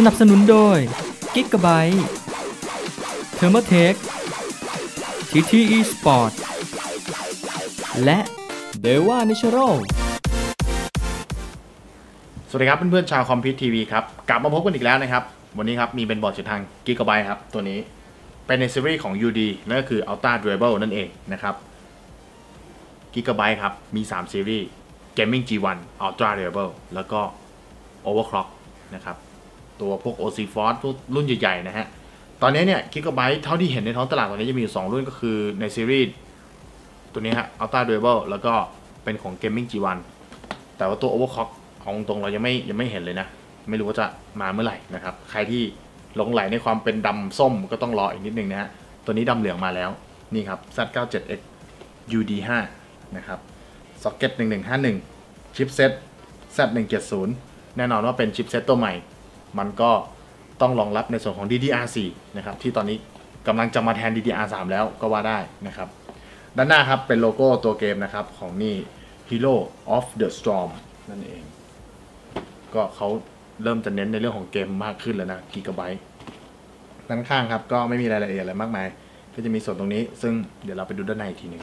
สนับสนุนโดย g i g a b y t e t h e r m o t e c h TTE Sport และ d e w a Natural สวัสดีครับเพื่อนๆชาวคอมพิวทีวีครับ กลับมาพบกันอีกแล้วนะครับ วันนี้ครับ มีเป็นบอร์ดจากทาง Gigabyte ครับ ตัวนี้เป็นในซีรีส์ของ UD นั่นก็คือ Ultra Durable นั่นเองนะครับ Gigabyte ครับ มี 3 ซีรีส์ Gaming G1 Ultra Durable แล้วก็ Overclock นะครับ ตัวพวก OC Force รุ่นใหญ่ ๆ นะฮะ ตอนนี้เนี่ย Gigabyte เท่าที่เห็นในท้องตลาดตอนนี้จะมีอยู่ 2 รุ่นก็คือในซีรีส์ตัวนี้ฮะ Ultra Durable แล้วก็เป็นของ Gaming G1 แต่ว่าตัว Overclock เอาตรงเรายังไม่ยังไม่เห็นเลยนะ ไม่รู้ว่าจะมาเมื่อไหร่นะครับ ใครที่หลงไหลในความเป็นดำส้มก็ต้องรออีกนิดนึงนะฮะ ตัวนี้ดำเหลืองมาแล้วนี่ครับ Z97X UD5 นะครับซ็อกเก็ต1151 ชิปเซ็ต Z170 แน่นอนว่าเป็นชิปเซ็ตตัวใหม่ มันก็ต้องรองรับในส่วนของ DDR4 นะครับที่ตอนนี้กำลังจะมาแทน DDR3 แล้วก็ว่าได้นะครับด้านหน้าครับเป็นโลโก้ตัวเกมนะครับของนี่ Hero of the Storm นั่นเอง ก็เขาเริ่มจะเน้นในเรื่องของเกมมากขึ้นแล้วนะกิกะไบต์ด้านข้างครับก็ไม่มีรายละเอียดอะไรมากมาย ก็จะมีส่วนตรงนี้ ซึ่งเดี๋ยวเราไปดูด้านในอีกทีหนึ่ง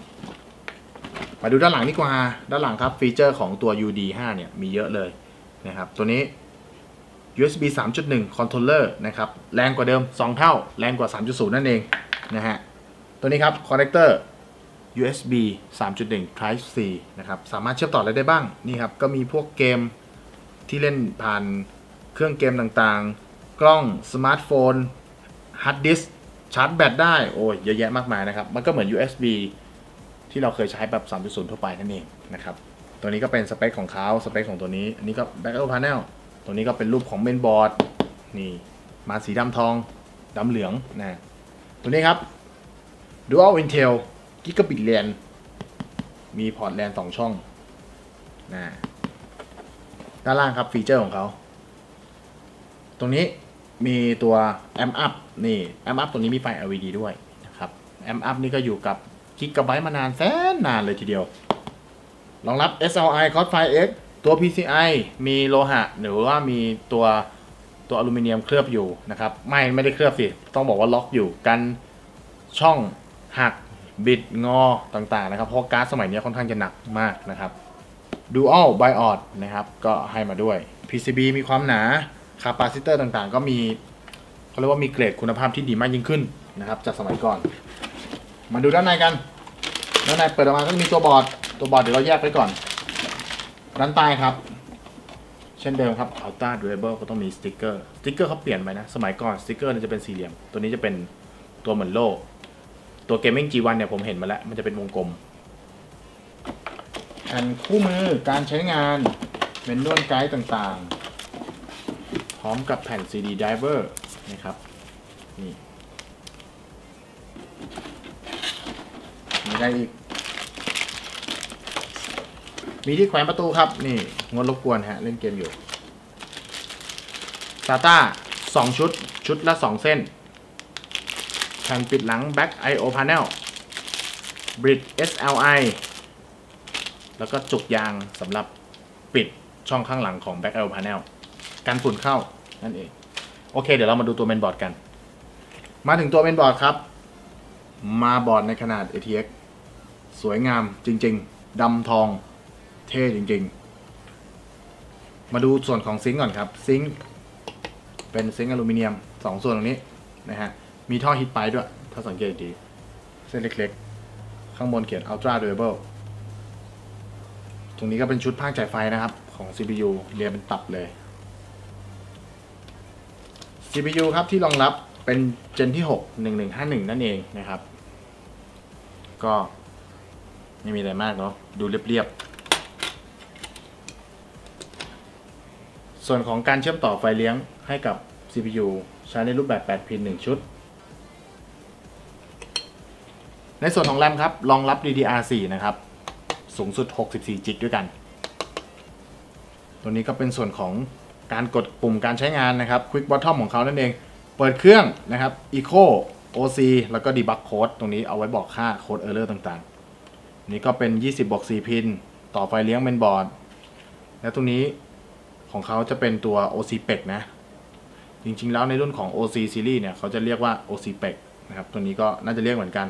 มาดูด้านหลังดีกว่า ด้านหลังครับฟีเจอร์ของตัว UD5 เนี่ยมีเยอะเลยนะครับตัวนี้ USB 3.1 controller นะครับ แรงกว่าเดิม 2 เท่า แรงกว่า 3.0 นั่นเองนะฮะ ตัวนี้ครับ connector USB 3.1 Type C นะครับ สามารถเชื่อมต่ออะไรได้บ้าง นี่ครับ ก็มีพวกเกมที่เล่นผ่านเครื่องเกมต่างๆ กล้องสมาร์ทโฟนฮาร์ดดิสชาร์จแบตได้ โอ้ยเยอะแยะมากมายนะครับ มันก็เหมือน USB ที่เราเคยใช้แบบ 3.0 ทั่วไปนั่นเองนะครับ ตัวนี้ก็เป็นสเปคของเขาสเปคของตัวนี้ อันนี้ก็ Back Panel ตัวนี้ก็เป็นรูปของเมนบอร์ดนี่มาสีดำทองดำเหลืองนะตัวนี้ครับ Dual Intel Gigabit LAN มีพอร์ต LAN 2ช่องนะด้านล่างครับฟีเจอร์ของเขา ตรงนี้มีตัว Amp Up นี่ Amp Up ตรงนี้มีไฟ LED ด้วยนะครับ Amp Up นี่ก็อยู่กับ Gigabyte มานานแสนนานเลยทีเดียว รองรับ SLI c o s f i X ตัว PCI มีโลหะ หรือว่ามีตัวตัวอลูมิเนียมเคลือบอยู่นะครับ ไม่ไม่ได้เคลือบสิ ต้องบอกว่าล็อกอยู่กันช่องหักบิดงอต่างๆนะครับ เพราะก๊าร์ดสมัยนี้ค่อนข้างจะหนักมากนะครับ Dual BIOS นะครับ ก็ให้มาด้วย PCB มีความหนาคาปาซิเตอร์ต่างๆ ก็มีเขาเรียกว่ามีเกรดคุณภาพที่ดีมากยิ่งขึ้นนะครับ จากสมัยก่อน มาดูด้านในกัน ด้านในเปิดออกมาก็จะมีตัวบอร์ด ตัวบอร์ดเดี๋ยวเราแยกไว้ก่อน ด้านใต้ครับ เช่นเดิมครับ Ultra Durable ก็ต้องมีสติกเกอร์สติกเกอร์เขาเปลี่ยนไปนะ สมัยก่อนสติกเกอร์เนี่ยจะเป็นสี่เหลี่ยม ตัวนี้จะเป็นตัวเหมือนโล่ ตัว Gaming G1 เนี่ยผมเห็นมาแล้ว มันจะเป็นวงกลมแผ่นคู่มือการใช้งานเมนนวลไกด์ต่างๆ พร้อมกับแผ่น CD driver นะครับนี่มีอะไรอีก มีที่แขวนประตูครับ นี่งดรบกวนฮะ เล่นเกมอยู่ SATA 2ชุด ชุดละ2เส้นแผ่นปิดหลัง Back I/O Panel Bridge SLI แล้วก็จุกยางสำหรับปิดช่องข้างหลังของ Back I/O Panel กันฝุ่นเข้า นั่นเอง โอเค เดี๋ยวเรามาดูตัวเมนบอร์ดกัน มาถึงตัวเมนบอร์ดครับ มาบอร์ดในขนาด ATX สวยงามจริง ๆดำทอง เท่จริง ๆ มาดูส่วนของซิงก่อนครับ ซิงค์เป็นซิงค์อลูมิเนียม 2 ส่วนตรงนี้นะฮะ มีท่อฮีทไปด้วย ถ้าสังเกตดี เส้นเล็กๆ ข้างบนเขียน Ultra Durable ตรงนี้ก็เป็นชุดภาคจ่ายไฟนะครับ ของ CPU เรียงเป็นตับเลย CPU ครับที่รองรับเป็นเจนที่ 6 1151 นั่นเองนะครับ ก็ไม่มีอะไรมากเนาะดูเรียบๆ ส่วนของการเชื่อมต่อไฟเลี้ยงให้กับ CPU ใช้ในรูปแบบ 8 พิน 1 ชุด ในส่วนของแรมครับ รองรับ DDR4 นะครับ สูงสุด 64 จิกด้วยกัน ตัวนี้ก็เป็นส่วนของการกดปุ่มการใช้งานนะครับ Quick Bottom ของเขานั่นเอง เปิดเครื่องนะครับ Eco OC แล้วก็ Debug Code ตรงนี้เอาไว้บอกค่าโค้ด Error ต่างๆ นี่ก็เป็น 20บวก4พิน ต่อไฟเลี้ยงเมนบอร์ด และตรงนี้ ของเขาจะเป็นตัว OC p e c นะ จริงๆ แล้วในรุ่นของ OC Series เนี่ย เขาจะเรียกว่า OC p e c นะครับ ตัวนี้ก็น่าจะเรียกเหมือนกัน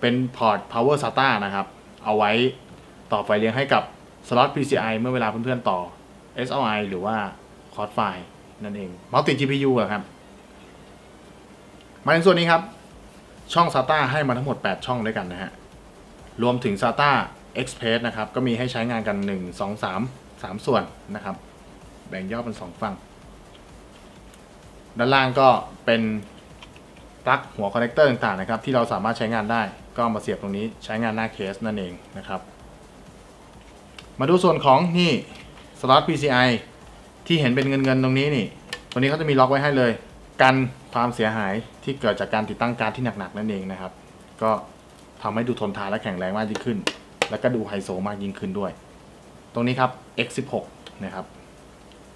เป็นพอร์ต Power SATA นะครับ เอาไว้ต่อไฟเลี้ยงให้กับสล็อต PCI เมื่อเวลาเพื่อนๆต่อ SLI หรือว่าคอร์ดไฟนั่นเองมัลติ GPU อะครับ มาในส่วนนี้ครับ ช่อง SATA ให้มาทั้งหมด 8 ช่องด้วยกันนะฮะ รวมถึง SATA Express นะครับ ก็มีให้ใช้งานกัน 1 2 3 3 ส่วนนะครับ แบ่งย่อเป็น2ฝั่ง ด้านล่างก็เป็นปลั๊กหัวคอนเนคเตอร์ต่างๆนะครับ ที่เราสามารถใช้งานได้ ก็มาเสียบตรงนี้ใช้งานหน้าเคสนั่นเองนะครับ มาดูส่วนของนี่สล็อต PCI ที่เห็นเป็นเงินเงินๆตรงนี้นี่ ตัวนี้เขาจะมีล็อกไว้ให้เลย กันความเสียหายที่เกิดจากการติดตั้งการดที่หนักๆนั่นเองนะครับ ก็ทำให้ดูทนทานและแข็งแรงมากยิ่งขึ้น แล้วก็ดูไฮโซมากยิ่งขึ้นด้วย ตรงนี้ครับ X16 นะครับ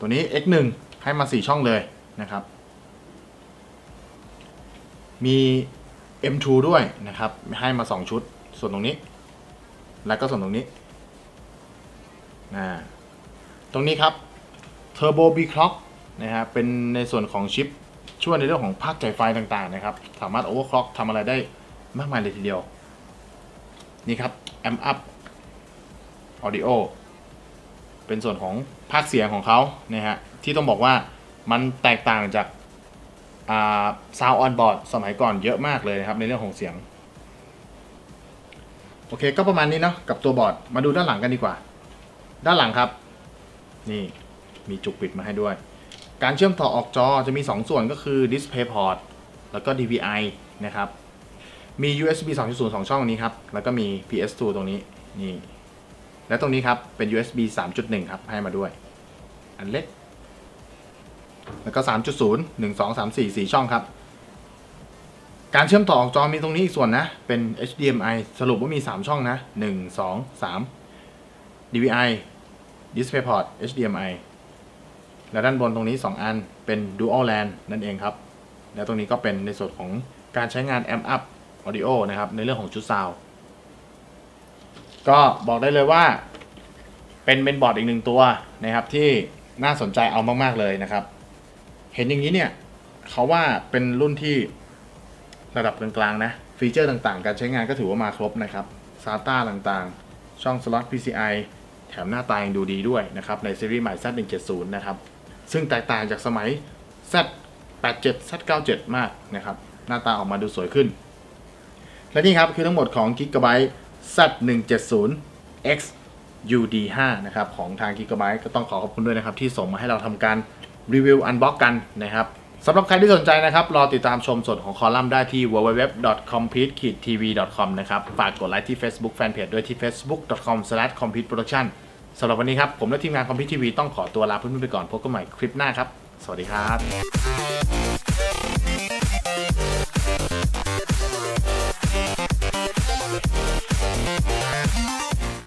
ตัวนี้ X1 ให้มา 4 ช่องเลยนะครับ มี M2 ด้วยนะครับ ให้มา 2 ชุด ส่วนตรงนี้ แล้วก็ส่วนตรงนี้นะตรงนี้ครับ Turbo B Clock นะครับเป็นในส่วนของชิปช่วยในเรื่องของภาคจ่ายไฟต่างๆนะครับ สามารถ overclock ทำอะไรได้มากมายเลยทีเดียว นี่ครับ amp up audio เป็นส่วนของภาคเสียงของเขานะฮะที่ต้องบอกว่ามันแตกต่างจากอ่า sound on board สมัยก่อนเยอะมากเลยนะครับ ในเรื่องของเสียง โอเคก็ประมาณนี้เนาะกับตัวบอร์ดมาดูด้านหลังกันดีกว่า ด้านหลังครับ นี่มีจุกปิดมาให้ด้วย การเชื่อมต่อออกจอจะมี 2 ส่วนก็คือ Display Port แล้วก็ DVI นะครับ มี USB 2.0 2 ช่องนี้ครับ แล้วก็มี PS2 ตรงนี้นี่ และตรงนี้ครับ เป็น USB 3.1 ครับ ให้มาด้วย อันเล็ก แล้วก็ 3.0 1 2 3 4 4 ช่องครับ การเชื่อมต่อออกจอมีตรงนี้อีกส่วนนะ เป็น HDMI สรุปว่ามี 3 ช่องนะ 1 2 3 DVI DisplayPort HDMI และด้านบนตรงนี้ 2 อันเป็น Dual LAN นั่นเองครับ แล้วตรงนี้ก็เป็นในส่วนของการใช้งาน Amp Up Audio นะครับ ในเรื่องของชุดซาวด์ ก็บอกได้เลยว่า เป็นเป็นบอร์ดอีกหนึ่งตัวนะครับ ที่น่าสนใจเอามากๆเลยนะครับ เห็นอย่างนี้เนี่ยเขาว่าเป็นรุ่นที่ระดับกลางๆนะ ฟีเจอร์ต่างๆ การใช้งานก็ถือว่ามาครบนะครับ SATA ต่างๆ ช่องสล็อต PCI แถมหน้าตายังดูดีด้วยนะครับ ในซีรีส์ใหม่ Z170 นะครับ ซึ่งแตกต่างจากสมัย Z87 Z97 มากนะครับ หน้าตาออกมาดูสวยขึ้น และนี่ครับคือทั้งหมดของ Gigabyte Z170 X UD5 นะครับของทาง Gigabyte ก็ต้องขอขอบคุณด้วยนะครับ ที่ส่งมาให้เราทำการรีวิวอันบ็อกกันนะครับสำหรับใครที่สนใจนะครับ รอติดตามชมสดของคอลัมน์ได้ที่ www.compete-tv.com นะครับฝากกดไลค์ที่ Facebook Fanpage ด้วยที่ facebook.com/competeproduction สำหรับวันนี้ครับ ผมและทีมงาน Compete TV ต้องขอตัวลาเพื่อนๆไปก่อนพบกันใหม่คลิปหน้าครับ สวัสดีครับ